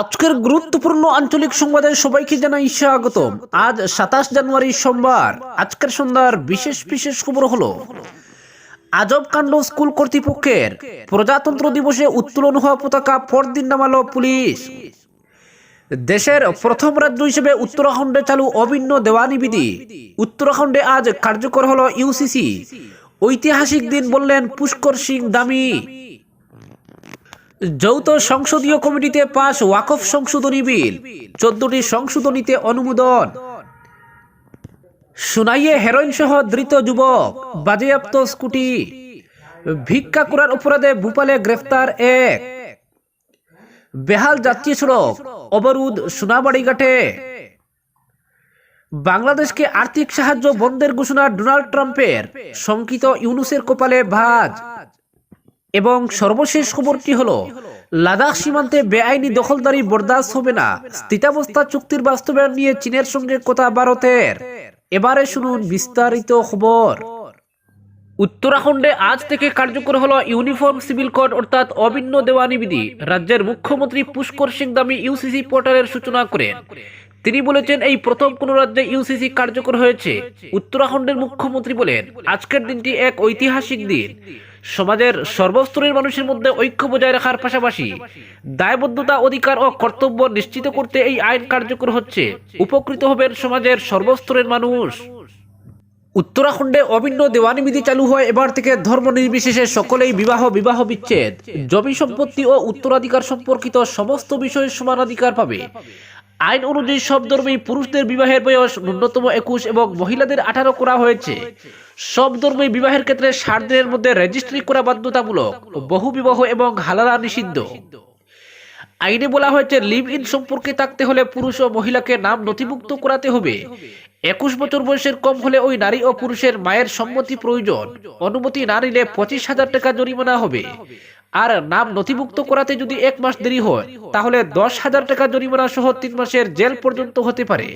আজকের গুরুত্বপূর্ণ আঞ্চলিক সংবাদে সবাইকে জানাই স্বাগতম। আজ সাতাশ জানুয়ারি সোমবার। আজকের সন্ধ্যার বিশেষ বিশেষ খবর হলো, আজব কাণ্ড স্কুল কর্তৃপক্ষের। প্রজাতন্ত্র দিবসে উত্তোলন হওয়া পতাকা পরদিন নামালো পুলিশ। দেশের প্রথম রাজ্য হিসেবে উত্তরাখণ্ডে চালু অভিন্ন দেওয়ানি বিধি। উত্তরাখণ্ডে আজ কার্যকর হলো ইউসিসি ঐতিহাসিক দিন বললেন পুষ্কর সিং দামি। যৌথ সংসদীয় কমিটিতে পাশ ওয়াকফ সংশোধনী বিল। চোদ্দটি সংশোধনীতে অনুমোদন। সুনাইয়ে হেরোইন সহ ধৃত যুবক, বাজেয়াপ্ত স্কুটি। ভিক্ষা করার অপরাধে ভূপালে গ্রেফতার এক। বেহাল যাত্রী সড়ক, অবরোধ সোনাবাড়ি ঘাটে বাংলাদেশকে আর্থিক সাহায্য বন্ধের ঘোষণা ডোনাল্ড ট্রাম্পের, শঙ্কিত ইউনুসের কপালে ভাজ। এবং সর্বশেষ খবরটি হলো, লাদাখ সীমান্তে বেআইনি দখলদারি বরদাস্ত হবে না। স্থিতাবস্থা চুক্তির বাস্তবায়ন নিয়ে চীনের সঙ্গে কথা ভারতের। এবারে শুনুন বিস্তারিত খবর। উত্তরাখণ্ডে আজ থেকে কার্যকর হলো ইউনিফর্ম সিভিল কোড, অর্থাৎ অভিন্ন দেওয়ানি বিধি। রাজ্যের মুখ্যমন্ত্রী পুষ্কর সিং দামি ইউসিসি পোর্টালের সূচনা করেন। তিনি বলেছেন, এই প্রথম কোন রাজ্যে ইউসিসি কার্যকর হয়েছে। উত্তরাখণ্ডের মুখ্যমন্ত্রী বলেন, আজকের দিনটি এক ঐতিহাসিক দিন। সমাজের সর্বস্তরের মানুষের মধ্যে ঐক্য বজায় রাখার পাশাপাশি দায়বদ্ধতা, অধিকার ও কর্তব্য নিশ্চিত করতে এই আইন কার্যকর হচ্ছে। উপকৃত হবেন সমাজের সর্বস্তরের মানুষ। উত্তরাখণ্ডে অভিন্ন দেওয়ানি বিধি চালু হয়। এবার থেকে ধর্ম নির্বিশেষে সকলেই বিবাহ বিবাহ বিচ্ছেদ। জমি সম্পত্তি ও উত্তরাধিকার সম্পর্কিত সমস্ত বিষয়ে সমানাধিকার পাবে। আইন অনুযায়ী সব ধর্মেই পুরুষদের বিবাহের বয়স ন্যূনতম একুশ এবং মহিলাদের আঠারো করা হয়েছে। সব ধর্মে বিবাহের ক্ষেত্রে ষাট দিনের মধ্যে রেজিস্ট্রি করা বাধ্যতামূলক বহু বিবাহ এবং হালালা নিষিদ্ধ। আইনে বলা হয়েছে লিভ ইন সম্পর্কে থাকতে হলে পুরুষ ও মহিলাকে নাম নথিভুক্ত করাতে হবে। একুশ বছর বয়সের কম হলে ওই নারী ও পুরুষের মায়ের সম্মতি প্রয়োজন। অনুমতি না নিলে পঁচিশ হাজার টাকা জরিমানা হবে। আর নাম নথিভুক্ত করাতে যদি এক মাস দেরি হয়, তাহলে দশ হাজার টাকা জরিমানা সহ তিন মাসের জেল পর্যন্ত হতে পারে।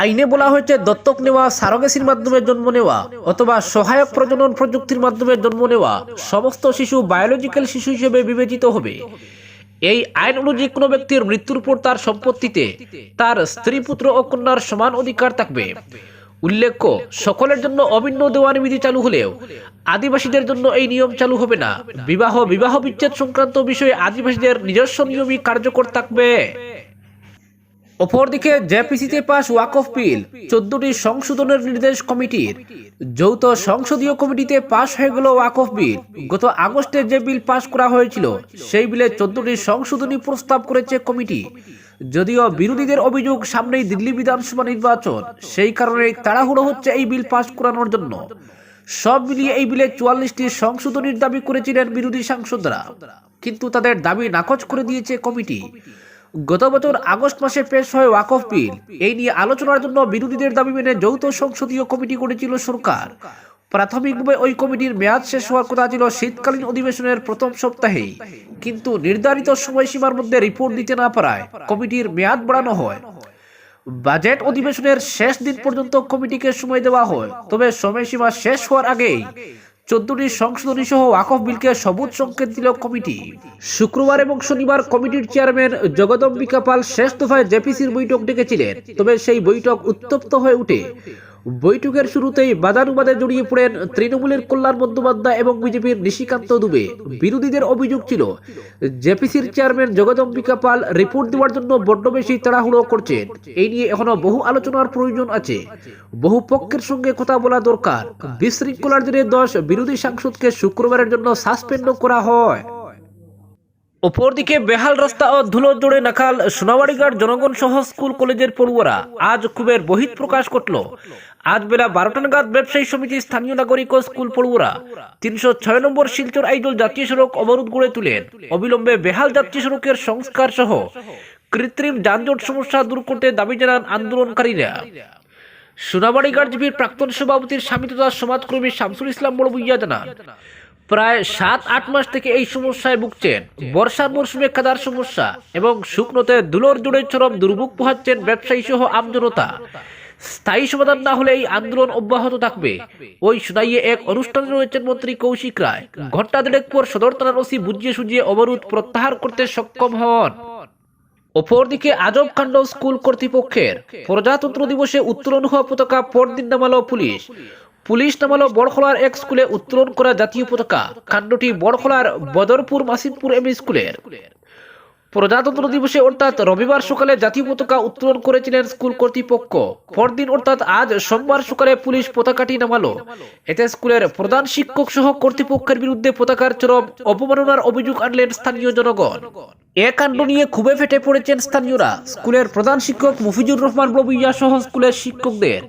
আইনে বলা হয়েছে, দত্তক নেওয়া, সারোগেসির মাধ্যমে জন্ম নেওয়া অথবা সহায়ক প্রজনন প্রযুক্তির মাধ্যমে জন্ম নেওয়া সমস্ত শিশু বায়োলজিক্যাল শিশু হিসেবে বিবেচিত হবে। এই আইন অনুযায়ী কোনো ব্যক্তির মৃত্যুর পর তার সম্পত্তিতে তার স্ত্রী, পুত্র ও কন্যার সমান অধিকার থাকবে। উল্লেখ্য, সকলের জন্য অভিন্ন দেওয়ানি বিধি চালু হলেও আদিবাসীদের জন্য এই নিয়ম চালু হবে না। বিবাহ বিবাহ বিচ্ছেদ সংক্রান্ত বিষয়ে আদিবাসীদের নিজস্ব নিয়মই কার্যকর থাকবে। অপরদিকে, জেপিসিতে পাশ ওয়াকফ বিল চোদ্দটি সংশোধনের নির্দেশ কমিটির। যৌথ সংসদীয় কমিটিতে পাশ হয়ে গেল ওয়াকফ বিল গত আগস্টে যে বিল পাশ করা হয়েছিল, সেই বিলে চোদ্দটি সংশোধনী প্রস্তাব করেছে কমিটি। যদিও বিরোধীদের অভিযোগ সামনেই দিল্লি বিধানসভা নির্বাচন, সেই কারণে তাড়াহুড়ো হচ্ছে এই বিল পাশ করানোর জন্য। সব মিলিয়ে এই বিলে চুয়াল্লিশটি সংশোধনীর দাবি করেছিলেন বিরোধী সাংসদরা, কিন্তু তাদের দাবি নাকচ করে দিয়েছে কমিটি। গত বছর আগস্ট মাসে পেশ হয় ওয়াকফ বিল। এই নিয়ে আলোচনার জন্য বিরোধীদের দাবি মেনে যৌথ সংসদীয় কমিটি করেছিল সরকার। প্রাথমিকভাবে ওই কমিটির মেয়াদ শেষ হওয়ার কথা ছিল শীতকালীন অধিবেশনের প্রথম সপ্তাহেই। কিন্তু নির্ধারিত সময়সীমার মধ্যে রিপোর্ট দিতে না পারায় কমিটির মেয়াদ বাড়ানো হয়। বাজেট অধিবেশনের শেষ দিন পর্যন্ত কমিটিকে সময় দেওয়া হয়। তবে সময়সীমা শেষ হওয়ার আগেই চোদ্দটি সংশোধনী সহ ওয়াকফ বিলকে সবুজ সংকেত দিল কমিটি। শুক্রবার এবং শনিবার কমিটির চেয়ারম্যান জগদম্বিকা পাল শেষ দফায় জেপিসির বৈঠক ডেকেছিলেন। তবে সেই বৈঠক উত্তপ্ত হয়ে উঠে। বৈঠকের শুরুতেই বাদানুবাদে জড়িয়ে পড়েন তৃণমূলের কল্যাণ বন্দ্যোপাধ্যায় এবং বিজেপির নিশিকান্ত দুবে। বিরোধীদের অভিযোগ ছিল, জেপিসির চেয়ারম্যান জগদম্বিকা পাল রিপোর্ট দেওয়ার জন্য বড্ড বেশি তাড়াহুড়ো করছেন। এই নিয়ে এখনও বহু আলোচনার প্রয়োজন আছে। বহু পক্ষের সঙ্গে কথা বলা দরকার। বিশৃঙ্খলার জেরে দশ বিরোধী সাংসদকে শুক্রবারের জন্য সাসপেন্ড করা হয়। অপরদিকে বেহাল রাস্তা ও ধুলো জোড়ে নাকাল সোনাবাড়িঘাট জনগণ সহ স্কুল কলেজের পড়ুয়ারা আজ খুবের বহিত প্রকাশ করল আজ বেলা বারোটা নাগাদ ব্যবসায়ী সমিতি স্থানীয় নাগরিক ও স্কুল পড়ুয়া তিনশো ছয় নম্বর শিলচর আইজল জাতীয় সড়ক অবরোধ গড়ে তুলেন। অবিলম্বে বেহাল জাতীয় সড়কের সংস্কার সহ কৃত্রিম যানজট সমস্যা দূর করতে দাবি জানান আন্দোলনকারীরা। সোনাবাড়িঘাট জিপির প্রাক্তন সভাপতির স্বামী তথা সমাজকর্মী শামসুল ইসলাম বড় বুইয়া জানান, প্রায় সাত, আট মাস থেকে এই সমস্যায় ভুগছেন। বর্ষার মরশুমে কাদার সমস্যা এবং শুকনোতে ধুলোর জুড়ে চরম দুর্ভোগ পোহাচ্ছেন ব্যবসায়ী সহ আমজনতা। স্থায়ী সমাধান না হলে এই আন্দোলন অব্যাহত থাকবে। ওই শুনাইয়ে এক অনুষ্ঠানে রয়েছেন মন্ত্রী কৌশিক রায়। ঘণ্টা দেড়েক পর সদর থানার ওসি বুঝিয়ে সুঝিয়ে অবরোধ প্রত্যাহার করতে সক্ষম হন। অপরদিকে আজব কাণ্ড স্কুল কর্তৃপক্ষের প্রজাতন্ত্র দিবসে উত্তোলন হওয়া পতাকা পরদিন নামালো পুলিশ। পুলিশ নামালো বড়খলার এক স্কুলে উত্তোলন করা জাতীয় পতাকা। কাণ্ডটি বড়খলার বদরপুর মাসিমপুর এম স্কুলের। প্রজাতন্ত্র দিবসে অর্থাৎ রবিবার সকালে জাতীয় পতাকা উত্তোলন করেছিলেন স্কুল কর্তৃপক্ষ। পরদিন অর্থাৎ আজ সোমবার সকালে পুলিশ পতাকাটি নামালো। এতে স্কুলের প্রধান শিক্ষক সহ কর্তৃপক্ষের বিরুদ্ধে পতাকার চরম অপমাননার অভিযোগ আনলেন স্থানীয় জনগণ। এ কাণ্ড নিয়ে খুবই ফেটে পড়েছেন স্থানীয়রা। স্কুলের প্রধান শিক্ষক মুফিজুর রহমান রবিয়া সহ স্কুলের শিক্ষকদের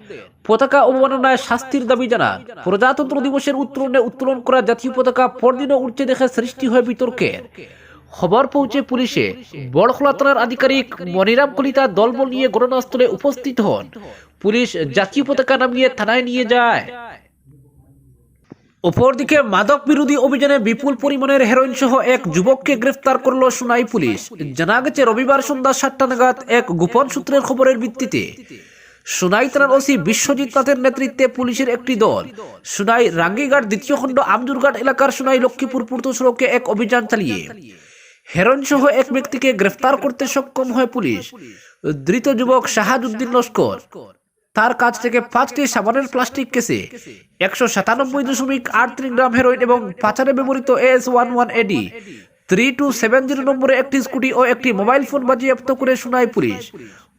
পতাকা অবমাননায় শাস্তির দাবি জানান। প্রজাতন্ত্র দিবসের উত্তোলনে উত্তোলন করা জাতীয় পতাকা পরদিনও উঠছে দেখে সৃষ্টি হয় বিতর্কের। খবর পৌঁছে পুলিশে বড়খোলা থানার আধিকারিক মনিরাম কলিতা দলবল নিয়ে ঘটনাস্থলে উপস্থিত হন। পুলিশ জাতীয় পতাকা নামিয়ে থানায় নিয়ে যায়। অপরদিকে মাদক বিরোধী অভিযানে বিপুল পরিমাণের হেরোইন সহ এক যুবককে গ্রেফতার করল সোনাই পুলিশ। জানা গেছে, রবিবার সন্ধ্যা সাতটা নাগাদ এক গোপন সূত্রের খবরের ভিত্তিতে সোনাই থানার ওসি বিশ্বজিৎ নাথের নেতৃত্বে পুলিশের একটি দল, সোনাই রাঙ্গিঘাট দ্বিতীয় খণ্ড আমজুরঘাট এলাকার সোনাই লক্ষ্মীপুর পূর্ত সড়কে এক অভিযান চালিয়ে হেরন সহ এক ব্যক্তিকে গ্রেফতার করতে সক্ষম হয় পুলিশ। ধৃত যুবক শাহাজুদ্দিন লস্কর। তার কাছ থেকে পাঁচটি সাবানের প্লাস্টিক কেসে একশো সাতানব্বই দশমিক আট তিন গ্রাম হেরোইন এবং পাচারে ব্যবহৃত S one one AD three two seven zero নম্বরে একটি স্কুটি ও একটি মোবাইল ফোন বাজেয়াপ্ত করে শোনায় পুলিশ।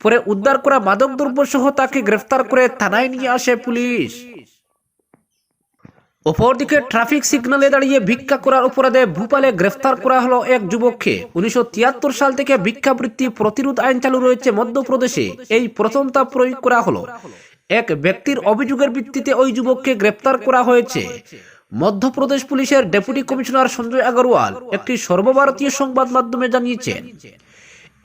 পরে উদ্ধার করা মাদক দ্রব্য সহ তাকে গ্রেফতার করে থানায় নিয়ে আসে পুলিশ। অপরদিকে ট্রাফিক সিগন্যালে দাঁড়িয়ে ভিক্ষা করার অপরাধে ভূপালে গ্রেফতার করা হলো এক যুবককে। উনিশশো তিয়াত্তর সাল থেকে ভিক্ষাবৃত্তি প্রতিরোধ আইন চালু রয়েছে মধ্যপ্রদেশে। এই প্রথম তা প্রয়োগ করা হলো। এক ব্যক্তির অভিযোগের ভিত্তিতে ওই যুবককে গ্রেফতার করা হয়েছে। মধ্যপ্রদেশ পুলিশের ডেপুটি কমিশনার সঞ্জয় আগরওয়াল একটি সর্বভারতীয় সংবাদ মাধ্যমে জানিয়েছেন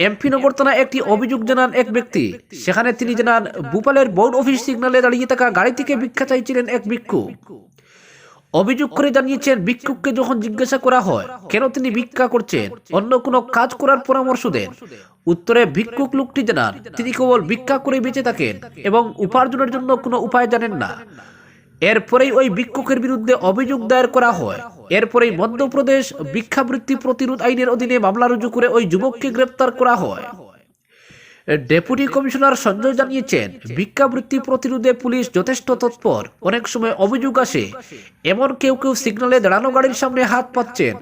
এমপি নগর থানায় একটি অভিযোগ জানান এক ব্যক্তি। সেখানে তিনি জানান, ভূপালের বোর্ড অফিস সিগন্যালে দাঁড়িয়ে থাকা গাড়ি থেকে ভিক্ষা চাইছিলেন এক ভিক্ষুক অভিযোগ করে জানিয়েছেন, ভিক্ষুককে যখন জিজ্ঞাসা করা হয়, কেন তিনি ভিক্ষা করছেন? অন্য কোনো কাজ করার পরামর্শ দেন। উত্তরে, ভিক্ষুক লোকটি জানান, তিনি কেবল ভিক্ষা করে বেঁচে থাকেন এবং উপার্জনের জন্য কোনো উপায় জানেন না। এরপরেই ওই ভিক্ষুকের বিরুদ্ধে অভিযোগ দায়ের করা হয়। এরপরেই মধ্যপ্রদেশ ভিক্ষাবৃত্তি প্রতিরোধ আইনের অধীনে মামলা রুজু করে ওই যুবককে গ্রেপ্তার করা হয়। ডেপুটি কমিশনার সঞ্জয় জানিয়েছেন, ভিক্ষাবৃত্তি প্রতিরোধে পুলিশ যথেষ্ট তৎপর। অনেক সময় অভিযোগ আসে, এমন কেউ কেউ সিগন্যালে দাঁড়ানো গাড়ির সামনে হাত পাচ্ছেন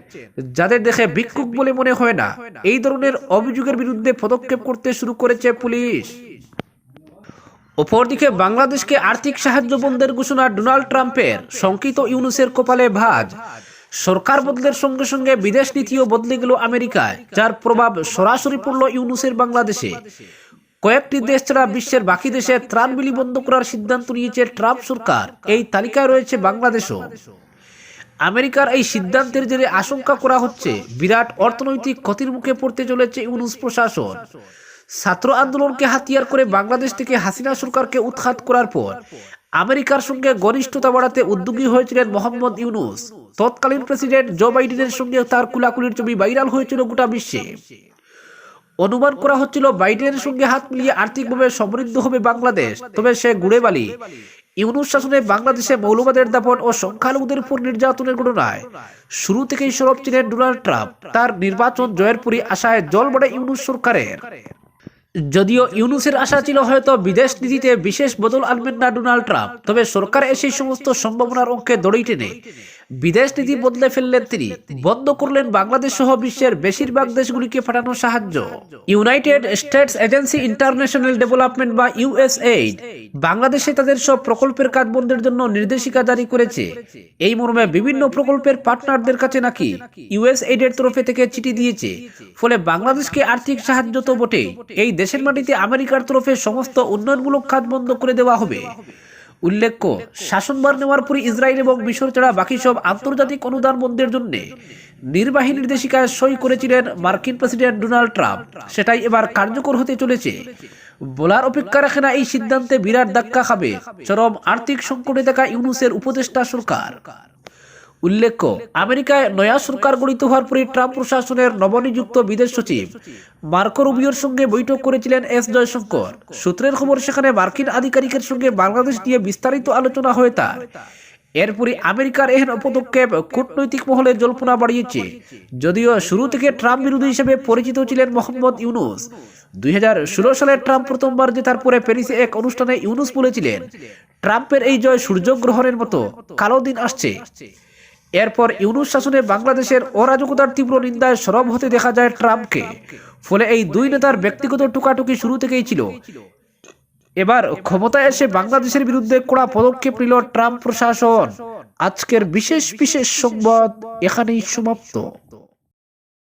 যাদের দেখে ভিক্ষুক বলে মনে হয় না। এই ধরনের অভিযোগের বিরুদ্ধে পদক্ষেপ করতে শুরু করেছে পুলিশ। অপরদিকে বাংলাদেশকে আর্থিক সাহায্য বন্ধের ঘোষণা ডোনাল্ড ট্রাম্পের, শঙ্কিত ইউনুসের কপালে ভাজ। সরকার বদলের সঙ্গে সঙ্গে বিদেশ নীতিও বদলে গেল আমেরিকায়, যার প্রভাব সরাসরি পড়ল ইউনুসের বাংলাদেশে। কয়েকটি দেশ ছাড়া বিশ্বের বাকি দেশে ত্রাণ বিলি বন্ধ করার সিদ্ধান্ত নিয়েছে ট্রাম্প সরকার। এই তালিকায় রয়েছে বাংলাদেশও। আমেরিকার এই সিদ্ধান্তের জেরে আশঙ্কা করা হচ্ছে, বিরাট অর্থনৈতিক ক্ষতির মুখে পড়তে চলেছে ইউনুস প্রশাসন। ছাত্র আন্দোলনকে হাতিয়ার করে বাংলাদেশ থেকে হাসিনা সরকারকে উৎখাত করার পর, আমেরিকার সঙ্গে ঘনিষ্ঠতা বাড়াতে উদ্যোগী হয়েছিলেন মোহাম্মদ ইউনুস। তৎকালীন প্রেসিডেন্ট জো বাইডেনের সঙ্গে তার কুলাকুলির ছবি ভাইরাল হয়েছিল গোটা বিশ্বে। অনুমান করা হচ্ছিল বাইডেনের সঙ্গে হাত মিলিয়ে আর্থিকভাবে সমৃদ্ধ হবে বাংলাদেশ, তবে সে গুড়ে বালি। ইউনুস শাসনে বাংলাদেশে মৌলবাদের দাপন ও সংখ্যালঘুদের উপর নির্যাতনের ঘটনায় শুরু থেকেই সরব ছিলেন ডোনাল্ড ট্রাম্প। তার নির্বাচন জয়ের পরই আশায় জল বড়ে ইউনুস সরকারের। যদিও ইউনুসের আশা ছিল হয়তো বিদেশ নীতিতে বিশেষ বদল আনবেন না ডোনাল্ড ট্রাম্প, তবে সরকার এসে সমস্ত সম্ভাবনার অঙ্কে দড়ি টেনে বিদেশ নীতি বদলে ফেললেন তিনি। বন্ধ করলেন বাংলাদেশ সহ বিশ্বের বেশিরভাগ দেশগুলিকে পাঠানো সাহায্য। United States agency international development বা ইউএসএইড বাংলাদেশে তাদের সব প্রকল্পের কাজ বন্ধের জন্য নির্দেশিকা জারি করেছে। এই মর্মে বিভিন্ন প্রকল্পের পার্টনারদের কাছে নাকি ইউএসএইড এর তরফে থেকে চিঠি দিয়েছে। ফলে বাংলাদেশকে আর্থিক সাহায্য তো বটেই। এই দেশের মাটিতে আমেরিকার তরফে সমস্ত উন্নয়নমূলক কাজ বন্ধ করে দেওয়া হবে। উল্লেখ্য, শাসনভার নেওয়ার পরে ইসরায়েল এবং মিশর ছাড়া বাকি সব আন্তর্জাতিক অনুদান বন্ধের জন্য নির্বাহী নির্দেশিকায় সই করেছিলেন মার্কিন প্রেসিডেন্ট ডোনাল্ড ট্রাম্প। সেটাই এবার কার্যকর হতে চলেছে। বলার অপেক্ষা রাখে না এই সিদ্ধান্তে বিরাট ধাক্কা খাবে। চরম আর্থিক সংকটে থাকা ইউনুসের উপদেষ্টা সরকার। উল্লেখ্য, আমেরিকায় নয়া সরকার গঠিত হওয়ার পরে ট্রাম্প প্রশাসনের নবনিযুক্ত বিদেশ সচিব মার্কো রুবিওর সঙ্গে বৈঠক করেছিলেন এস জয়শঙ্কর। সূত্রের খবর, সেখানে মার্কিন আধিকারিকের সঙ্গে বাংলাদেশ নিয়ে বিস্তারিত আলোচনা হয়ে তার। এরপরই আমেরিকার এহেন পদক্ষেপ কূটনৈতিক মহলে জল্পনা বাড়িয়েছে। যদিও শুরু থেকে ট্রাম্প বিরোধী হিসেবে পরিচিত ছিলেন মোহাম্মদ ইউনুস। দুই হাজার ষোলো সালে ট্রাম্প প্রথমবার জেতার পরে প্যারিসে এক অনুষ্ঠানে ইউনুস বলেছিলেন, ট্রাম্পের এই জয় সূর্যগ্রহণের মতো, কালো দিন আসছে। এরপর ইউনুস শাসনে বাংলাদেশের অরাজকতার তীব্র নিন্দায় সরব হতে দেখা যায় ট্রাম্পকে। ফলে এই দুই নেতার ব্যক্তিগত টুকাটুকি শুরু থেকেই ছিল। এবার ক্ষমতায় এসে বাংলাদেশের বিরুদ্ধে কড়া পদক্ষেপ নিল ট্রাম্প প্রশাসন। আজকের বিশেষ বিশেষ সংবাদ এখানেই সমাপ্ত।